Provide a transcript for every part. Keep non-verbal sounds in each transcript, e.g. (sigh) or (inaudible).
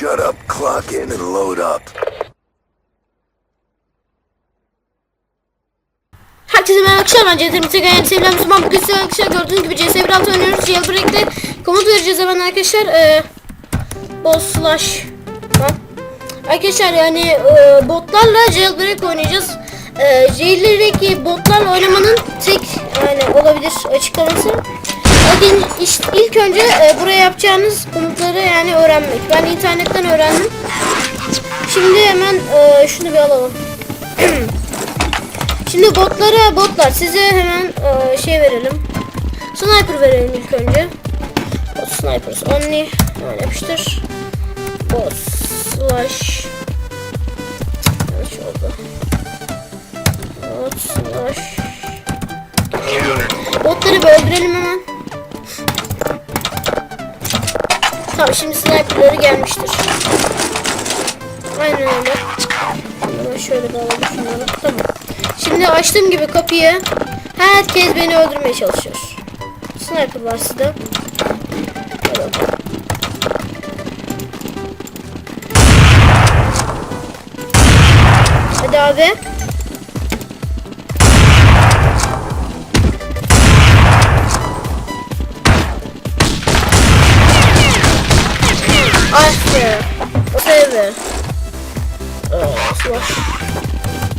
Shut up, clock in and load up. Herkese merhaba arkadaşlar ben yani sevilen Müslüman bugün size arkadaşlar gördüğünüz gibi CS1 oynuyoruz Jailbreak'te komut vereceğiz hemen arkadaşlar. Ee, Boss slash ha. Arkadaşlar yani e, botlarla Jailbreak oynayacağız. E, Jailbreak'i botlarla oynamanın tek yani olabilir açıklaması Bakın işte ilk önce e, buraya yapacağınız komutları yani öğrenmek ben internetten öğrendim Şimdi hemen e, şunu bir alalım (clears throat) Şimdi botlara botlar size hemen e, şey verelim. Sniper verelim ilk önce. Bot snipers only. Hemen yapıştır. Bot slash. Şu oldu. Bot slash. Botları bir öldürelim hemen. Tamam şimdi sniperları gelmiştir. Aynen öyle. Hemen şöyle bir alalım şunları. Tamam. Şimdi açtığım gibi kapıyı herkes beni öldürmeye çalışıyor. Sniper var sizde. Hadi abi.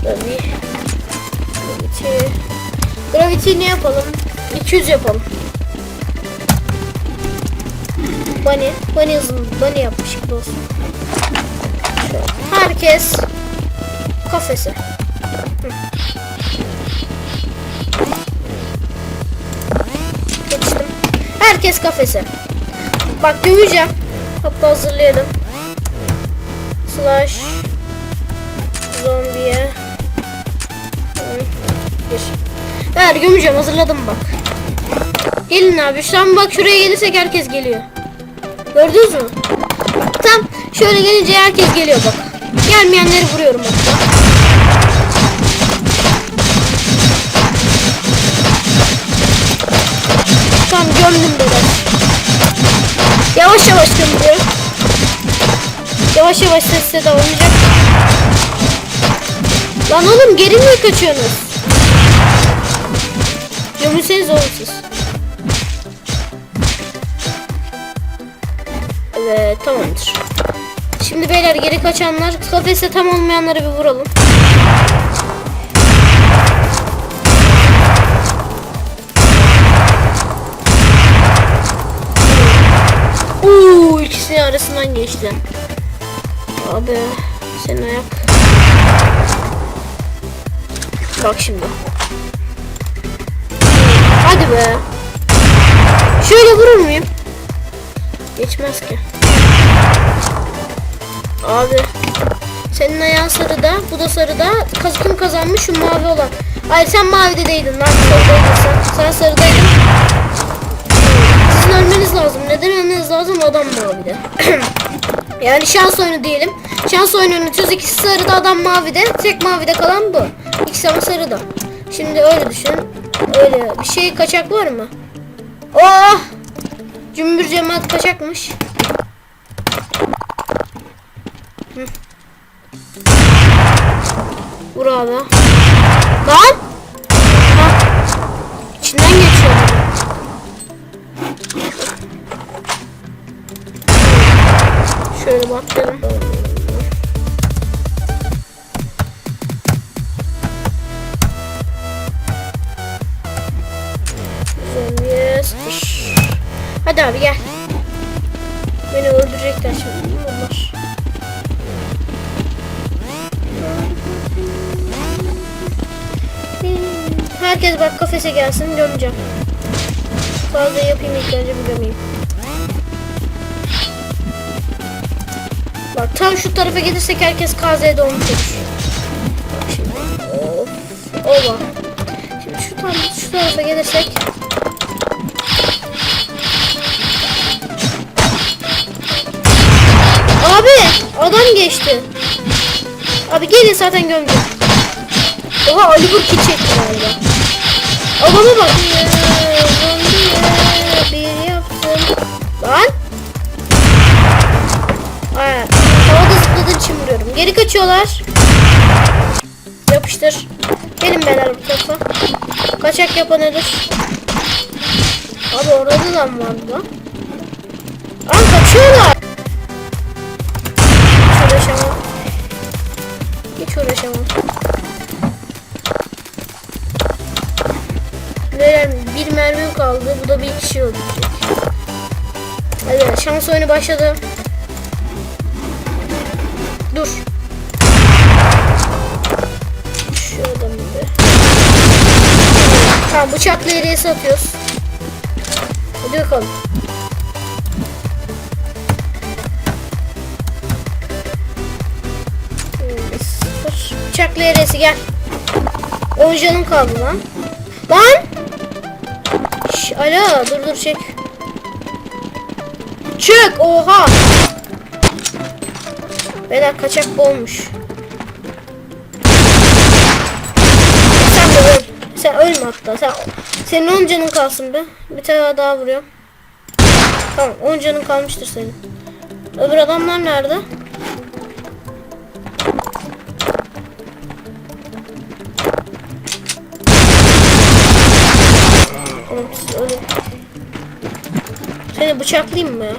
Tabii. Gravity. Gravity ne yapalım? 200 yapalım. Bunny. Bunny hızlı. Bunny yapmış gibi olsun. Şöyle. Herkes kafese. Hı. Geçtim. Herkes kafese. Bak döveceğim. Hatta hazırlayalım. Slash zombiye. Ver gömeceğim hazırladım bak. Gelin abi şu an bak şuraya gelirsek herkes geliyor. Gördünüz mü? Tam şöyle gelince herkes geliyor bak. Gelmeyenleri vuruyorum hatta. Tamam gömdüm biraz. Yavaş yavaş gömüyor. Yavaş yavaş sesle de oynayacak. Lan oğlum geri mi kaçıyorsunuz? Gömülseniz oğlum siz. Evet tamamdır. Şimdi beyler geri kaçanlar kafeste tam olmayanları bir vuralım. Uuu ikisinin arasından geçti. Abi senin ayak. Bak şimdi. Hadi be. Şöyle vurur muyum? Geçmez ki. Abi. Senin ayağın sarıda, bu da sarıda. Kaz kim kazanmış? Şu mavi olan. Hayır sen mavide değildin lan. Sarıdaydın sen. Sen sarıdaydın. Sizin ölmeniz lazım. Neden ölmeniz lazım? Adam mavide. (clears throat) yani şans oyunu diyelim. Şans oyunu oynatıyoruz. İkisi sarıda, adam mavide. Tek mavide kalan bu. İkisi ama sarıda. Şimdi öyle düşün. Öyle. Bir şey kaçak var mı? Oh! Cümbür cemaat kaçakmış. Hı. Vur abi. Lan! Ha. İçinden geçiyor. Şöyle. Zombiye sıkış. Hadi abi gel. Beni öldürecekler şimdi. Onlar. Herkes bak kafese gelsin gömeceğim. Fazla yapayım ilk önce gömeyim. Tam şu tarafa gelirsek herkes KZ'de şimdi. Of. Oba. Şimdi şu tam şu tarafa gelirsek Abi adam geçti. Abi gelin zaten gömdüm. Oha Ali Burki çekti galiba. Adama bak. Bir yaptım. Lan. Aynen. Havada zıpladığın için vuruyorum. Geri kaçıyorlar. Yapıştır. Gelin beyler bu tarafa. Kaçak yapan ölür. Abi orada da mı vardı lan? Aa kaçıyorlar. Hiç uğraşamam. Hiç uğraşamam. Beyler bir mermim kaldı. Bu da bir kişi öldürecek. Hadi şans oyunu başladı. Dur. Şu adamı bir. Tamam bıçakla yere satıyoruz. Hadi bakalım. Bıçakla yeresi gel. 10 canım kaldı lan. Lan! Şş, alo dur dur çek. Çık oha. Beyler kaçak olmuş. Sen de öl. Sen ölme hatta. Sen, senin 10 canın kalsın be. Bir tane daha vuruyorum. Tamam 10 canın kalmıştır senin. Öbür adamlar nerede? Seni bıçaklayayım mı ya?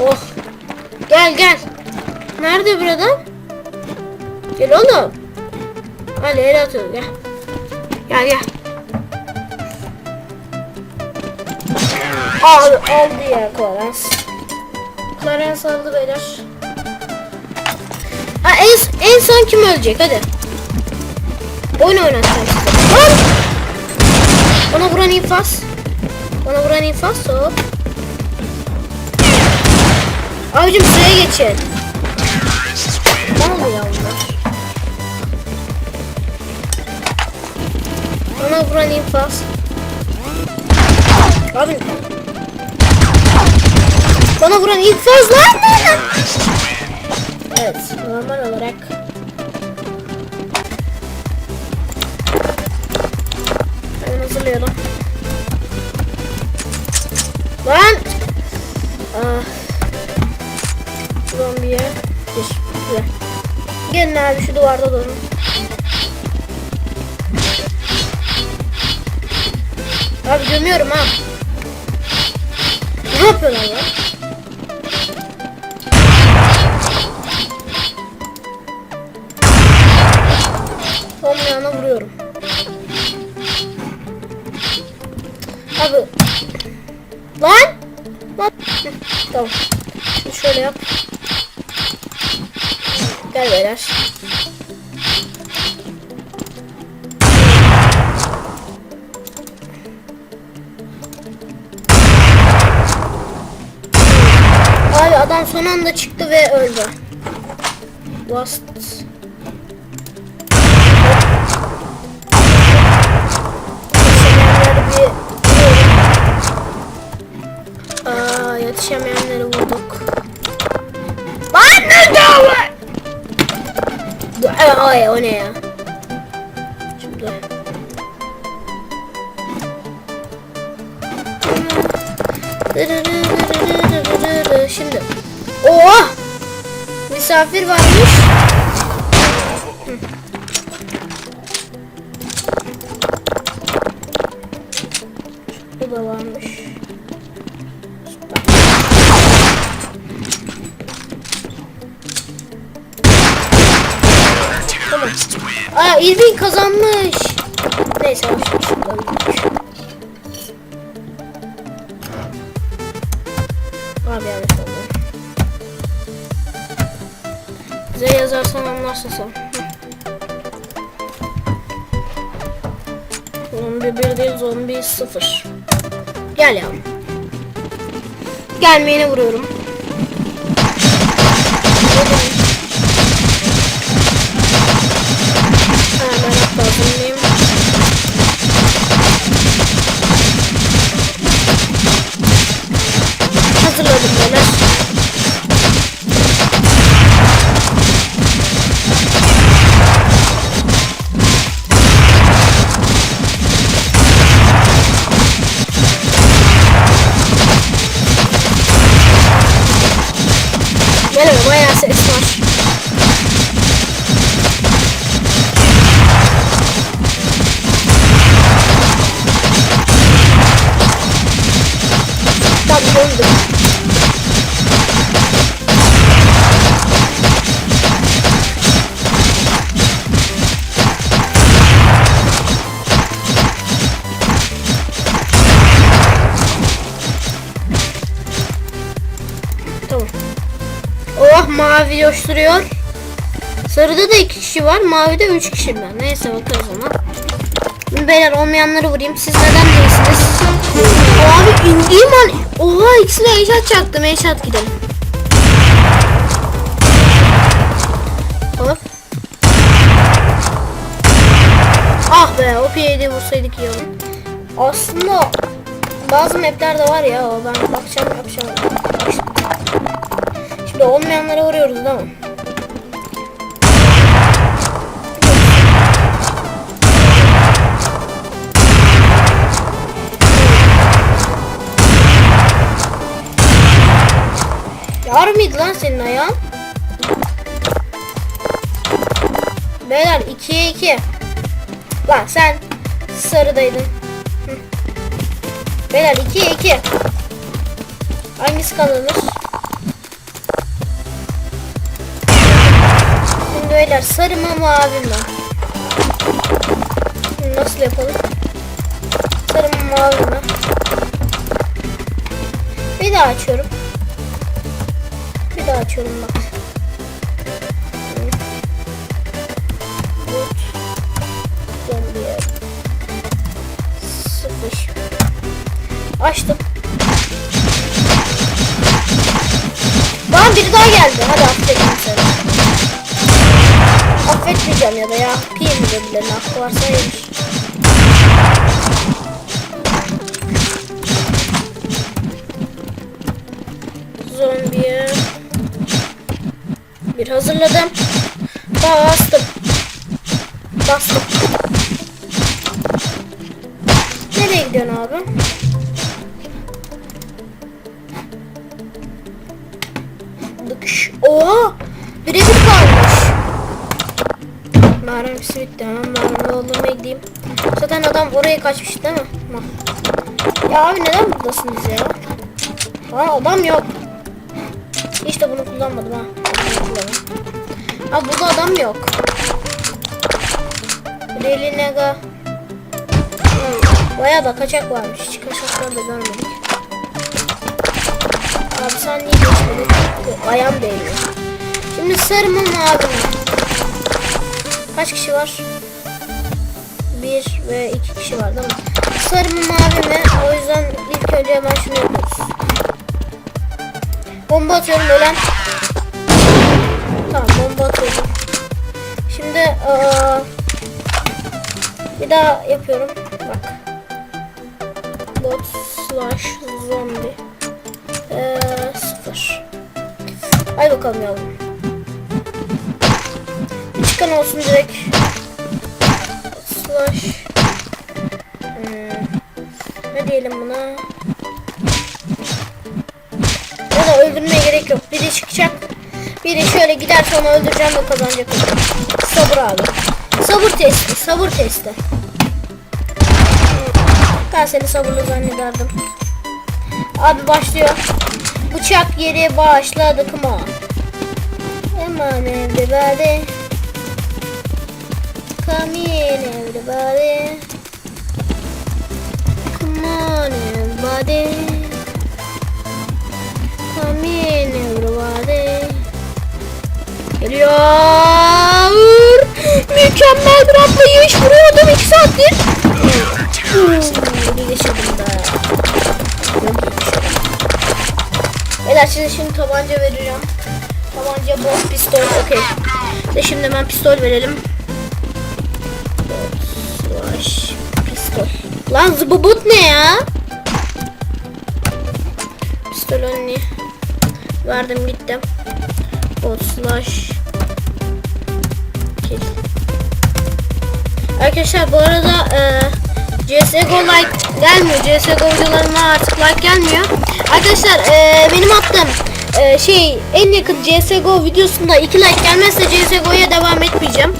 Oh. Gel gel. Nerede bir adam? Gel oğlum. Hadi el atıyor gel. Gel gel. Al, aldı ya Clarence. Clarence aldı beyler. Ha, en, en son kim ölecek hadi. Oyun oynatacağım size. Bana vuran infaz. Bana vuran infaz hop. Abicim sıraya geçin. Ne oluyor bunlar? Bana vuran infaz. Abi. Bana vuran infaz lan. Evet normal olarak. Gelin abi şu duvarda durun. Abi gömüyorum ha. Ne yapıyorlar lan? Olmayana vuruyorum. Abi. Lan! Lan! Tamam. Şöyle yap. Gel beyler. Abi adam son anda çıktı ve öldü. Lost. Yetişemeyenleri vurduk. Ay o ne ya? Şimdi. Şimdi. Oha! Misafir varmış. Abi yanlış oldu. Bize yazarsan anlarsın sen. Zombi bir değil zombi sıfır. Gel yavrum. Gelmeyene vuruyorum. Hemen coşturuyor. Sarıda da iki kişi var. Mavide üç kişi var. Neyse ona. Şimdi Beyler olmayanları vurayım. Siz neden değilsiniz? Abi indiğim an... Oha ikisine eşat çaktım. Eşat gidelim. Hop. Ah be o P7 vursaydık iyi olur. Aslında bazı mapler de var ya o ben bakacağım yapacağım. Şimdi olmayanlara vuruyoruz değil mi? Yar mıydı lan senin ayağın? Beyler 2'ye 2. Lan sen sarıdaydın. Hı. Beyler 2'ye 2. Hangisi kazanır? Beyler sarı mı mavi mi? Nasıl yapalım? Sarı mı mavi mi? Bir daha açıyorum. Bir daha açıyorum bak. Açtım. Birilerine hakkı varsa yemiş. Zombiye. Bir hazırladım. Bastım. Bastım. Nereye gidiyorsun abi? Mermisi bitti. Hemen mermi doldurmaya gideyim. Zaten adam oraya kaçmış değil mi? Ya abi neden buradasınız ya? Aa adam yok. Hiç de bunu kullanmadım ha. Ha burada adam yok. Reli nega. Bayağı da kaçak varmış. Hiç kaçaklar da görmedik. Abi sen niye geçmedin? Ayağım değiyor. Şimdi sarı mı mavi mi? Kaç kişi var? Bir ve iki kişi var değil mi? Sarı mı mavi mi? O yüzden ilk önce hemen şunu yapıyoruz. Bomba atıyorum ölen. Tamam bomba atıyorum. Şimdi aa, bir daha yapıyorum. Bak. Bot slash zombie. Ee, sıfır. Hadi bakalım yavrum. Çıkan olsun direkt. Slash. Hmm. Ne diyelim buna? Da öldürmeye gerek yok. Biri çıkacak. Biri şöyle giderse onu öldüreceğim ve kazanacak. Sabır abi. Sabır testi. Sabır testi. Ben seni sabırlı zannederdim. Abi başlıyor. Bıçak yeri başladı come on. Aman everybody. Come in everybody. Come on everybody. Come in everybody. Geliyor. Mükemmel bir atlayış. Vuruyordum 2 saattir. Bir. Yok geçirdim. Beyler size şimdi tabanca vereceğim. Tabanca boss pistol okey. Size şimdi hemen pistol verelim. Slash pistol. Lan zıbıbut ne ya? Pistol önüne. Verdim gittim. Bot slash. Arkadaşlar bu arada e, CSGO like gelmiyor. CSGO videolarıma artık like gelmiyor. Arkadaşlar e, benim attığım e, şey en yakın CSGO videosunda 2 like gelmezse CSGO'ya devam etmeyeceğim.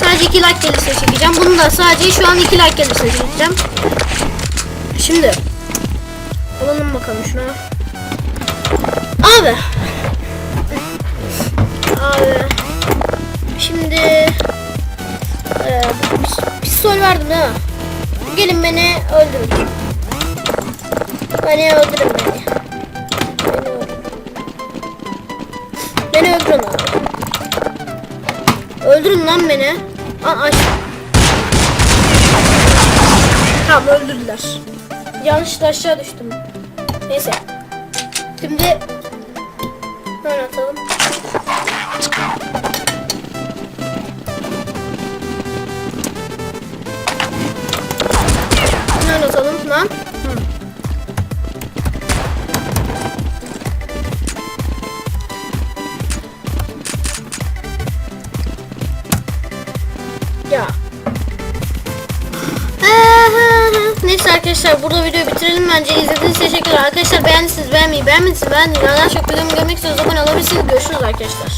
Sadece 2 like gelirse çekeceğim. Bunu da sadece şu an 2 like gelirse çekeceğim. Şimdi alalım bakalım şuna. Abi. Abi. Şimdi e, pistol verdim mi? Gelin beni öldürün. Beni öldürün. Beni Beni öldürün. Öldürün lan beni. Aa, aç. Tamam öldürdüler. Yanlışlıkla aşağı düştüm. Neyse. Şimdi Ya. (sighs) Neyse arkadaşlar burada videoyu bitirelim bence. İzlediğiniz için teşekkürler. Arkadaşlar beğendiyseniz beğenmeyi beğenmediyseniz beğenmeyi daha çok videomu görmek istiyorsanız abone olabilirsiniz. Görüşürüz arkadaşlar